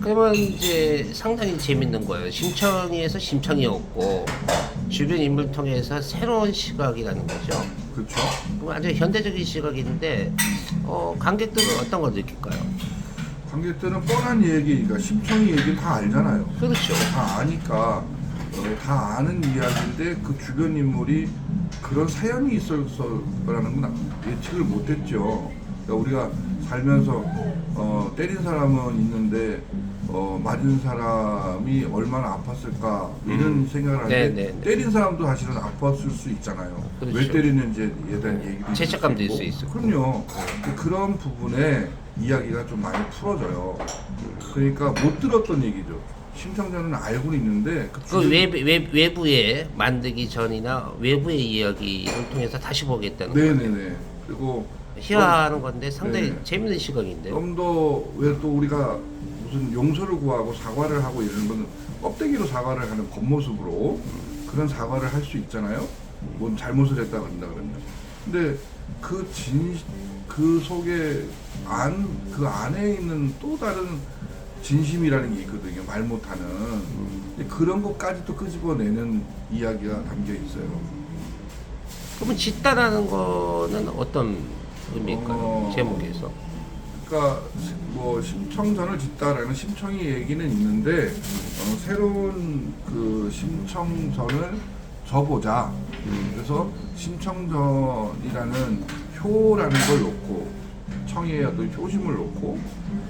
그러면 이제 상당히 재밌는 거예요. 심청이에서 심청이었고 주변 인물 통해서 새로운 시각이라는 거죠. 그렇죠. 그럼 아주 현대적인 시각인데 어, 관객들은 어떤 걸 느낄까요? 관객들은 뻔한 얘기, 그러니까 심청이 얘기 다 알잖아요. 그렇죠. 다 아니까 어, 다 아는 이야기인데 그 주변 인물이 그런 사연이 있었을 거라는 건 예측을 못했죠. 그러니까 우리가 살면서 어, 때린 사람은 있는데 어, 맞은 사람이 얼마나 아팠을까 이런 음. 생각을 네, 하는데 네, 네. 때린 사람도 사실은 아팠을 수 있잖아요. 그렇죠. 왜 때리는지에 대한 얘기도 죄책감도 있을 수 있을 수 있고. 그럼요. 그런 부분에 이야기가 좀 많이 풀어져요. 그러니까 못 들었던 얘기죠. 심청자는 알고는 있는데 그 그 주변- 외부, 외, 외부에 만들기 전이나 외부의 이야기를 통해서 다시 보겠다는 거. 네네네. 그리고 희화하는 건데 상당히 네. 재밌는 시각인데. 좀더 왜 또 우리가 무슨 용서를 구하고 사과를 하고 이러는 거는 껍데기로 사과를 하는 겉모습으로 그런 사과를 할 수 있잖아요. 뭔 잘못을 했다 그런다 그러면. 근데 그 진 그 속에 안 그 안에 있는 또 다른 진심이라는 게 있거든요. 말 못하는 근데 그런 것까지 또 끄집어내는 이야기가 담겨 있어요. 그러면 짓다라는 거는 어떤 의미일까요? 어. 제목에서. 그러니까 뭐 심청전을 짓다라는 심청이 얘기는 있는데 어, 새로운 그 심청전을 져보자. 그래서 심청전이라는 효라는 걸 놓고 어떤 효심을 놓고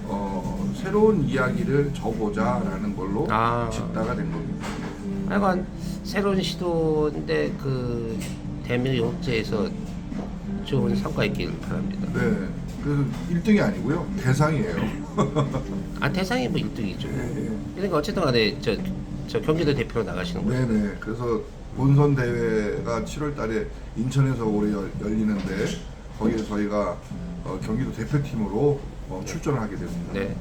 어, 새로운 이야기를 져보자라는 걸로 아. 짓다가 된 겁니다. 하여간 새로운 시도인데 그 대명 영제에서 좋은 성과 있길 바랍니다. 네, 그래서 1등이 아니고요 대상이에요. 아 대상이 뭐 1등이죠. 네. 그러니까 어쨌든 간에 저, 저 경기도 대표로 나가시는 거예요. 네네. 그래서 본선 대회가 7월 달에 인천에서 올해 열- 열리는데 거기에 저희가 어, 경기도 대표팀으로 어, 출전을 하게 됩니다. 네.